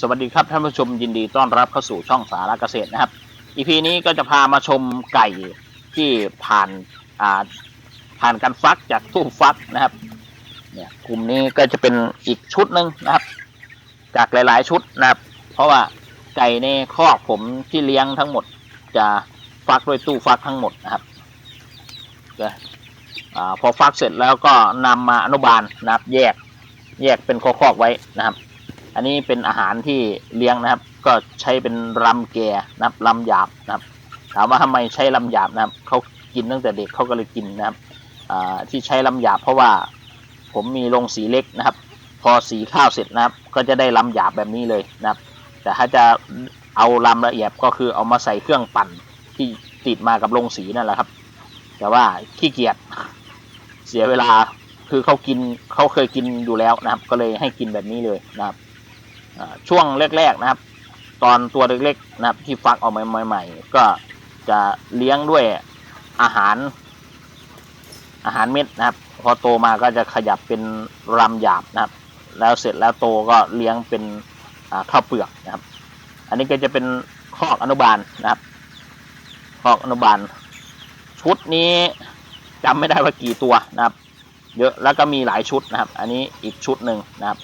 สวัสดีครับท่านผู้ชมยินดีต้อนรับเข้าสู่ช่องสาระเกษตรนะครับอีพีนี้ก็จะพามาชมไก่ที่ผ่านอ่าผ่านการฟักจากตู้ฟักนะครับเนี่ยกลุ่มนี้ก็จะเป็นอีกชุดหนึ่งนะครับ จากหลายๆชุดนะครับ เพราะว่าไก่ในคอกผมที่เลี้ยงทั้งหมดจะฟักด้วยตู้ฟักทั้งหมดนะครับก็อ่าพอฟักเสร็จแล้วก็นำมาอนุบาลนะครับ แยกแยกเป็นคอกๆไว้นะครับ อันนี้เป็นอาหารที่เลี้ยงนะครับ ก็ใช้เป็นลำแก่นะครับลำหยาบนะครับ ถามว่าทำไมใช้ลำหยาบนะครับเขากินตั้งแต่เด็กเขาก็เลยกินนะครับที่ใช้ลำหยาบเพราะว่าผมมีโรงสีเล็กนะครับ พอสีข้าวเสร็จนะครับ ก็จะได้ลำหยาบแบบนี้เลยนะครับ แต่ถ้าจะเอาลำละเอียดก็คือเอามาใส่เครื่องปั่นที่ติดมากับโรงสีนั่นแหละครับ แต่ว่าขี้เกียจเสียเวลาคือเขากินเขาเคยกินอยู่แล้วนะครับ ก็เลยให้กินแบบนี้เลยนะครับ ช่วงแรกๆนะครับ ตอนตัวเล็กๆนะครับ ที่ฟักออกมาใหม่ ๆ ก็จะเลี้ยงด้วยอาหาร อาหารเม็ดนะครับ พอโตมาก็จะขยับเป็นรำหยาบนะครับ แล้วเสร็จแล้วโตก็เลี้ยงเป็นข้าวเปลือกนะครับ อันนี้ก็จะเป็นคอกอนุบาลนะครับคอกอนุบาล ชุดนี้จำไม่ได้ว่ากี่ตัวนะครับ เยอะแล้วก็มีหลายชุดนะครับ อันนี้อีกชุดหนึ่งนะครับ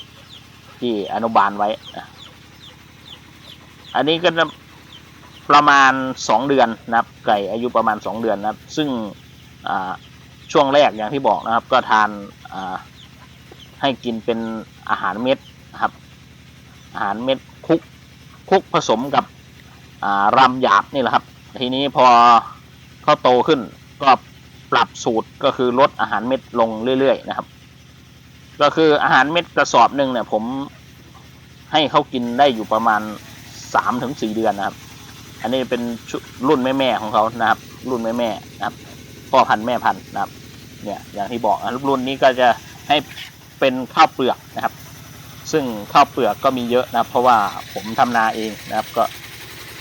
ที่อนุบาลไว้ อันนี้ก็จะประมาณสองเดือนนะครับ ไก่อายุประมาณสองเดือนนะครับ ซึ่งช่วงแรกอย่างที่บอกนะครับ ก็ทานให้กินเป็นอาหารเม็ดนะครับ อาหารเม็ดคุกคุกผสมกับรำหยาบนี่แหละครับ ทีนี้พอเขาโตขึ้นก็ปรับสูตรก็คือลดอาหารเม็ดลงเรื่อยๆนะครับ ก็คืออาหารเม็ดกระสอบหนึ่งเนี่ย ผมให้เขากินได้อยู่ประมาณสามถึงสี่เดือนนะครับ อันนี้เป็นรุ่นแม่ๆของเขานะครับ รุ่นแม่ๆนะครับพ่อพันธุ์แม่พันธุ์นะครับ เนี่ยอย่างที่บอกนะรุ่นนี้ก็จะให้เป็นข้าวเปลือกนะครับ ซึ่งข้าวเปลือกก็มีเยอะนะครับ เพราะว่าผมทำนาเองนะครับก็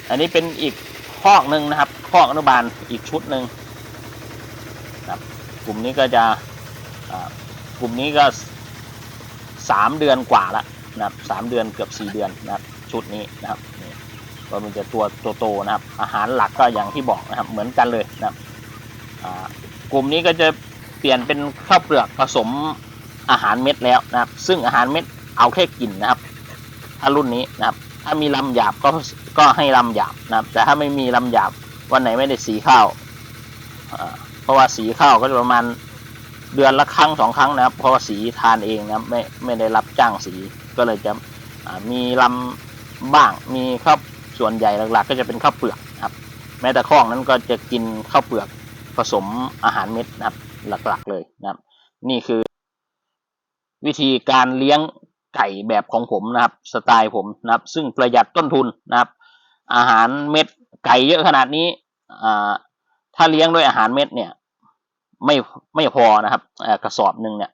อันนี้เป็นอีกคอกหนึ่งนะครับคอกอนุบาลอีกชุดหนึ่งนะครับ กลุ่มนี้ก็จะกลุ่มนี้ก็ สามเดือนกว่าละนะครับสามเดือนเกือบสี่เดือนนะครับชุดนี้นะครับนี่ก็มันจะตัวโตๆนะครับ อาหารหลักก็อย่างที่บอกนะครับ เหมือนกันเลยนะครับกลุ่มนี้ก็จะเปลี่ยนเป็นข้าวเปลือกผสมอาหารเม็ดแล้วนะครับ ซึ่งอาหารเม็ดเอาแค่กินนะครับ ถ้ารุ่นนี้นะครับ ถ้ามีลำหยาบก็ก็ให้ลำหยาบนะครับ แต่ถ้าไม่มีลำหยาบวันไหนไม่ได้สีข้าวเพราะว่าสีข้าวก็จะประมาณ เดือนละครั้งสองครั้งนะครับ เพราะว่าสีทานเองนะไม่ไม่ได้รับจ้างสีก็เลยจะมีลำบ้างมีข้าวส่วนใหญ่หลักๆ ก็จะเป็นข้าวเปลือกครับ แม้แต่ข้องนั้นก็จะกินข้าวเปลือกผสมอาหารเม็ดนะครับ หลักๆเลยนะครับ นี่คือ วิธีการเลี้ยงไก่แบบของผมนะครับ สไตล์ผมนะครับ ซึ่งประหยัดต้นทุนนะครับ อาหารเม็ดไก่เยอะขนาดนี้ถ้าเลี้ยงด้วยอาหารเม็ดเนี่ย ไม่ไม่พอนะครับกระสอบหนึ่งเนี่ย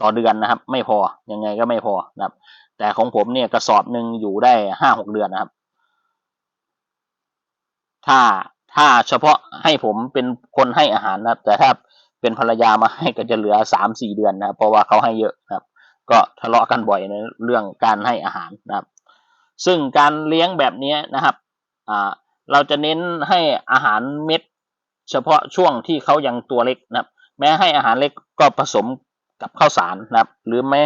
ต่อเดือนนะครับ ไม่พอยังไงก็ไม่พอนะครับ แต่ของผมเนี่ยกระสอบหนึ่งอยู่ได้ห้าหกเดือนนะครับ ถ้าถ้าเฉพาะให้ผมเป็นคนให้อาหารนะครับ แต่ถ้าเป็นภรรยามาให้ก็จะเหลือสามสี่เดือนนะครับ เพราะว่าเขาให้เยอะนะครับ ก็ทะเลาะกันบ่อยในเรื่องการให้อาหารนะครับ ซึ่งการเลี้ยงแบบนี้นะครับเราจะเน้นให้อาหารเม็ด เฉพาะช่วงที่เขายังตัวเล็กนะครับ แม้ให้อาหารเล็กก็ผสมกับข้าวสารนะครับ หรือไม่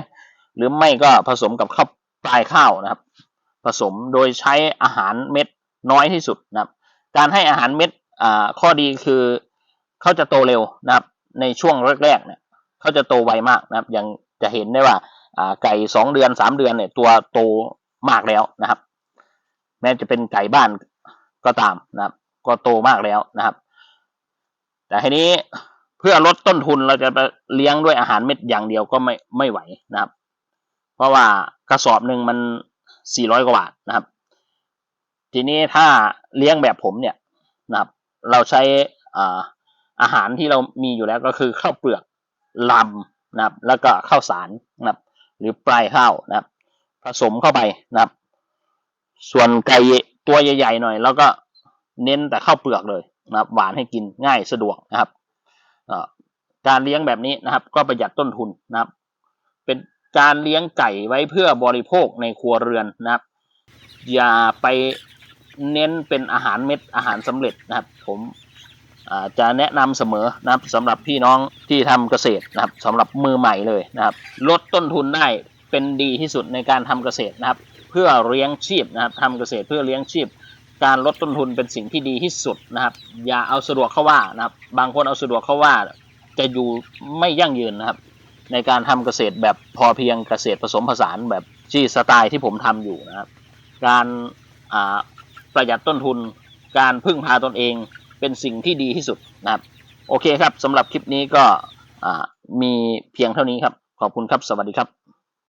หรือไม่ก็ผสมกับข้าวปลายข้าวนะครับ ผสมโดยใช้อาหารเม็ดน้อยที่สุดนะครับ การให้อาหารเม็ดอ่าข้อดีคือเขาจะโตเร็วนะครับ ในช่วงแรกๆเนี่ยเขาจะโตไวมากนะครับอย่างจะเห็นได้ว่าอ่าไก่สองเดือนสามเดือนเนี่ยตัวโตมากแล้วนะครับ แม้จะเป็นไก่บ้านก็ตามนะครับ ก็โตมากแล้วนะครับ แต่ทีนี้เพื่อลดต้นทุนเราจะไปเลี้ยงด้วยอาหารเม็ดอย่างเดียวก็ไม่ไม่ไหวนะครับ เพราะว่ากระสอบหนึ่งมันสี่ร้อยกว่าบาทนะครับ ทีนี้ถ้าเลี้ยงแบบผมเนี่ยนะครับ เราใช้อ่าอาหารที่เรามีอยู่แล้วก็คือข้าวเปลือกลำนะครับ แล้วก็ข้าวสารนะครับ หรือปลายข้าวนะครับ ผสมเข้าไปนะครับ ส่วนไก่ตัวใหญ่ๆหน่อย แล้วก็เน้นแต่ข้าวเปลือกเลย นะครับหวานให้กินง่ายสะดวกนะครับการเลี้ยงแบบนี้นะครับ ก็ประหยัดต้นทุนนะครับ เป็นการเลี้ยงไก่ไว้เพื่อบริโภคในครัวเรือนนะครับ อย่าไปเน้นเป็นอาหารเม็ดอาหารสำเร็จนะครับ ผมจะแนะนำเสมอนะครับสำหรับพี่น้องที่ทำเกษตรนะครับสำหรับมือใหม่เลยนะครับ ลดต้นทุนได้เป็นดีที่สุดในการทำเกษตรนะครับ เพื่อเลี้ยงชีพนะครับทำเกษตรเพื่อเลี้ยงชีพ การลดต้นทุนเป็นสิ่งที่ดีที่สุดนะครับ อย่าเอาสะดวกเข้าว่านะครับ บางคนเอาสะดวกเข้าว่า จะอยู่ไม่ยั่งยืนนะครับ ในการทำเกษตรแบบพอเพียงเกษตรผสมผสานแบบที่สไตล์ที่ผมทำอยู่นะครับ การประหยัดต้นทุน การพึ่งพาตนเองเป็นสิ่งที่ดีที่สุดนะครับ โอเคครับสำหรับคลิปนี้ก็มีเพียงเท่านี้ครับ ขอบคุณครับ สวัสดีครับ